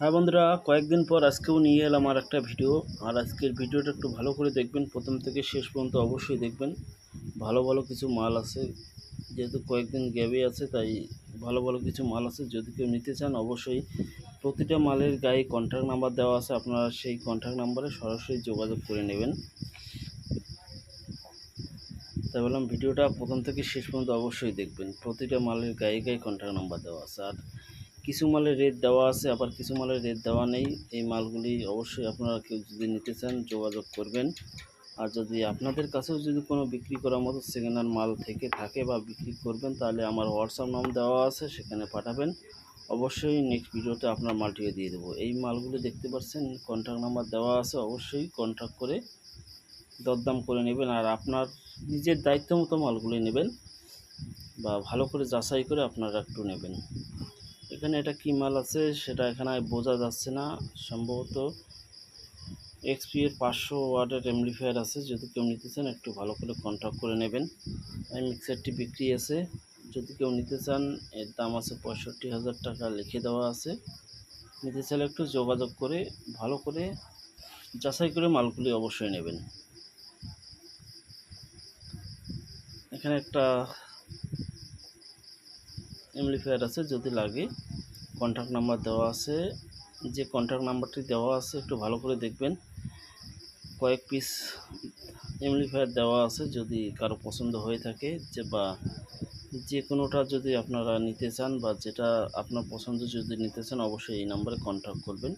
হ্যাঁ বন্ধুরা, কয়েকদিন পর আজকেও নিয়ে এলাম আর একটা ভিডিও। আর আজকের ভিডিওটা একটু ভালো করে দেখবেন। প্রথম থেকে শেষ পর্যন্ত অবশ্যই দেখবেন। ভালো ভালো কিছু মাল আছে। যেহেতু কয়েকদিন গ্যাবে আছে, তাই ভালো ভালো কিছু মাল আছে। যদি কেউ নিতে চান, অবশ্যই প্রতিটা মালের গায়ে কন্ট্যাক্ট নাম্বার দেওয়া আছে। আপনারা সেই কন্ট্যাক্ট নাম্বারে সরাসরি যোগাযোগ করে নেবেন। তাই বললাম, ভিডিওটা প্রথম থেকে শেষ পর্যন্ত অবশ্যই দেখবেন। প্রতিটা মালের গায়ে গায়ে কন্ট্যাক্ট নাম্বার দেওয়া আছে। আর কিছু মালের রেট দেওয়া আছে, আবার কিছু মালের রেট দেওয়া নেই। এই মালগুলি অবশ্যই আপনারা কেউ যদি নিতে চান, যোগাযোগ করবেন। আর যদি আপনাদের কাছেও যদি কোনো বিক্রি করার মতো সেকেন্ড হ্যান্ড মাল থেকে থাকে বা বিক্রি করবেন, তাহলে আমার হোয়াটসঅ্যাপ নাম দেওয়া আছে, সেখানে পাঠাবেন। অবশ্যই নেক্সট ভিডিওতে আপনার মালটিকে দিয়ে দেবো। এই মালগুলি দেখতে পাচ্ছেন কন্ট্যাক্ট নাম্বার দেওয়া আছে, অবশ্যই কন্ট্যাক্ট করে দরদাম করে নেবেন। আর আপনার নিজের দায়িত্ব মতো মালগুলি নেবেন বা ভালো করে যাচাই করে আপনারা একটু নেবেন। এখানে এটা কী মাল আছে সেটা এখানে বোঝা যাচ্ছে না। সম্ভবত এক্সপি এর পাঁচশো ওয়ার্ডের এমপ্লিফায়ার আছে, যদি কেউ নিতে চান একটু ভালো করে কন্ট্যাক্ট করে নেবেন। মিক্সারটি বিক্রি আছে। যদি কেউ নিতে চান, এর দাম আছে পঁয়ষট্টি হাজার টাকা লিখে দেওয়া আছে। নিতে চাইলে একটু যোগাযোগ করে, ভালো করে যাচাই করে মালগুলি অবশ্যই নেবেন। এখানে একটা এমপ্লিফায়ার আছে, যদি লাগে কন্ট্যাক্ট নাম্বার দেওয়া আছে। যে কন্ট্যাক্ট নাম্বারটি দেওয়া আছে, একটু ভালো করে দেখবেন। কয়েক পিস এমপ্লিফায়ার দেওয়া আছে, যদি কারও পছন্দ হয়ে থাকে, যে বা যে কোনোটা যদি আপনারা নিতে চান বা যেটা আপনার পছন্দ যদি নিতে চান, অবশ্যই এই নাম্বারে কন্ট্যাক্ট করবেন।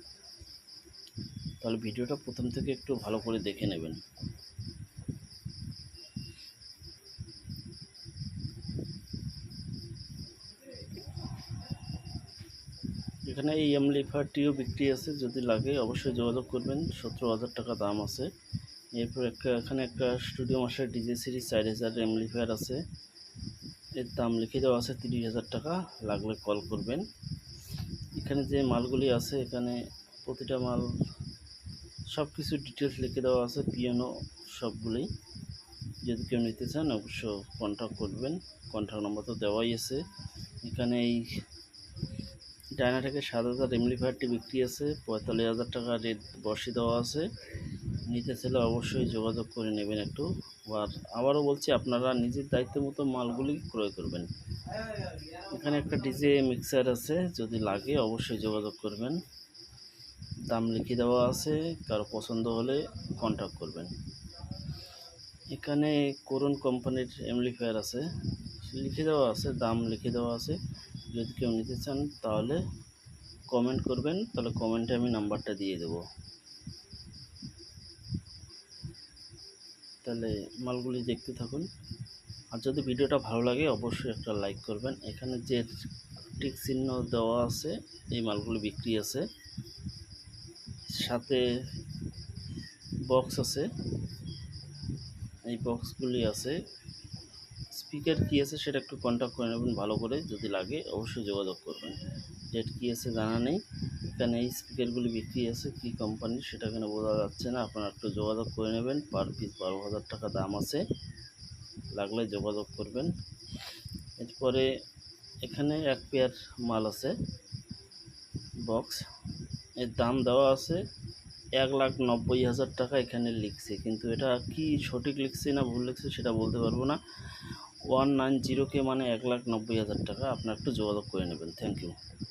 তাহলে ভিডিওটা প্রথম থেকে একটু ভালো করে দেখে নেবেন। এখানে এই এমলিফারটিও বিক্রি আছে, যদি লাগে অবশ্যই যোগাযোগ করবেন, সতেরো হাজার টাকা দাম আছে। এরপর একটা, এখানে একটা স্টুডিও মাসের ডিজে সিরিজ চার হাজার এমলিফায়ার আছে। এর দাম লিখে দেওয়া আছে তিরিশ হাজার টাকা, লাগলে কল করবেন। এখানে যে মালগুলি আছে, এখানে প্রতিটা মাল সব কিছু ডিটেলস লিখে দেওয়া আছে পিয়ানো সবগুলোই যদি কেউ নিতে চান অবশ্য কন্ট্যাক্ট করবেন। কন্ট্যাক্ট নম্বর তো দেওয়াই আছে। এখানে এই ডায়নাটেকের সাত হাজার এমলিফায়ারটি বিক্রি আছে, পঁয়তাল্লিশ হাজার টাকা রেট বসে দেওয়া আছে। নিতে চাইলে অবশ্যই যোগাযোগ করে নেবেন একটু। আর আবারও বলছি, আপনারা নিজের দায়িত্ব মতো মালগুলি ক্রয় করবেন। এখানে একটা ডিজে মিক্সার আছে, যদি লাগে অবশ্যই যোগাযোগ করবেন। দাম লিখে দেওয়া আছে, কারও পছন্দ হলে কন্ট্যাক্ট করবেন। এখানে করুন কোম্পানির এমলিফায়ার আছে, লিখে দেওয়া আছে, দাম লিখে দেওয়া আছে। যদি কেউ নিতে চান, তাহলে কমেন্ট করবেন, তাহলে কমেন্টে আমি নাম্বারটা দিয়ে দেব। তাহলে মালগুলি দেখতে থাকুন। আর যদি ভিডিওটা ভালো লাগে, অবশ্যই একটা লাইক করবেন। এখানে যে টিক চিহ্ন দেওয়া আছে, এই মালগুলি বিক্রি আছে। সাথে বক্স আছে। এই বক্সগুলি আছে। স্পিকার কী আছে সেটা একটু কন্ট্যাক্ট করে নেবেন ভালো করে, যদি লাগে অবশ্যই যোগাযোগ করবেন। ডেট কী আছে জানা নেই, এখানে এই স্পিকারগুলি বিক্রি আছে, কী কোম্পানির সেটা এখানে বোঝা যাচ্ছে না, আপনারা একটু যোগাযোগ করে নেবেন পার পিস বারো হাজার টাকা দাম আছে, লাগলে যোগাযোগ করবেন। এরপরে এখানে এক পেয়ার মাল আছে বক্স এর দাম দেওয়া আছে এক লাখ নব্বই হাজার টাকা এখানে লিখছে, কিন্তু এটা কি সঠিক লিখছে না ভুল লিখছে সেটা বলতে পারব না। ওয়ান নাইন জিরো কে মানে এক লাখ নব্বই হাজার টাকা। আপনার একটু যোগাযোগ করে নেবেন। Thank you